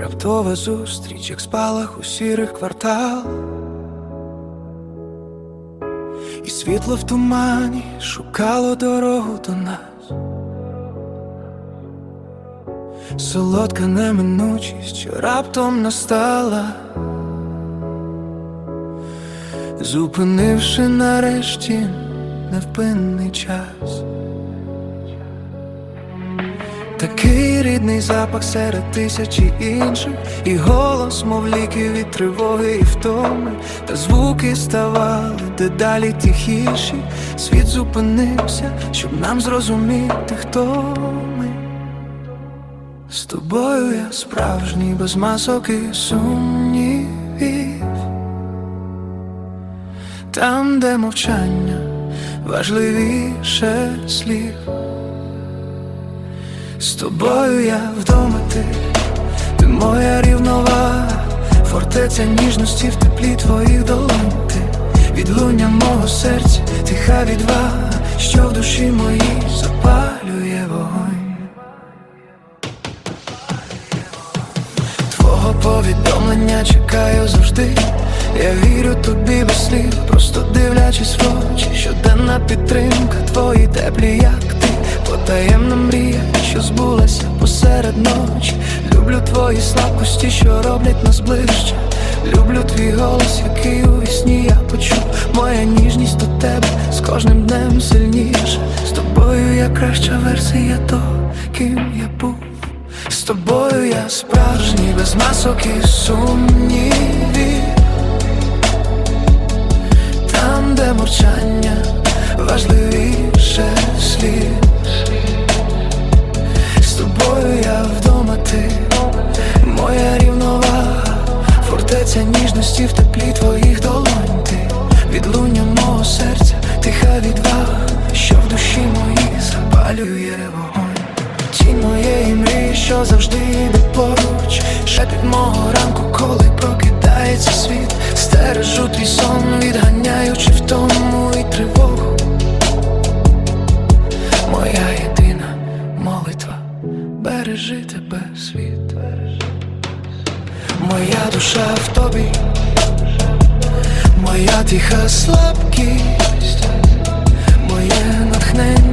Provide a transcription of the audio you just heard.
Раптова зустріч, як спалах у сірих кварталах І світло в тумані шукало дорогу до нас. Солодка неминучість, що раптом настала, зупинивши нарешті невпинний час. Такий рідний запах серед тисячі інших, і голос, мов ліки від тривоги і втоми, та звуки ставали дедалі тихіші. Світ зупинився, щоб нам зрозуміти, хто ми. З тобою я справжній без масок і сумнівів Там, де мовчання важливіше слів З тобою я вдома ти, ти моя рівнова, фортеця ніжності в теплі твоїх долонь. Ти Відлуння мого серця, тиха відвага, що в душі моїй запалює вогонь. Твого повідомлення чекаю завжди. Я вірю тобі без слів, просто дивлячись в очі, щоденна підтримка, твої теплі, як потаємна мрія, що збулася посеред ночі. Люблю твої слабкості, що роблять нас ближче. Люблю твій голос, який у вісні я почув. Моя ніжність до тебе з кожним днем сильніше. З тобою я краща версія того, ким я був. З тобою я справжній, без масок і сумнівів фортеця ніжності в теплі твоїх долонь. Ти Відлуння мого серця, тиха відвага, що в душі моїй запалює вогонь. Тінь моєї мрії, що завжди йде поруч. Шепіт мого ранку, коли прокидається світ. Стережу твій сон, відганяючи втому і тривогу. Моя єдина молитва, бережи тебе світ Моя душа в тобі, моя тиха слабкість, моє натхнення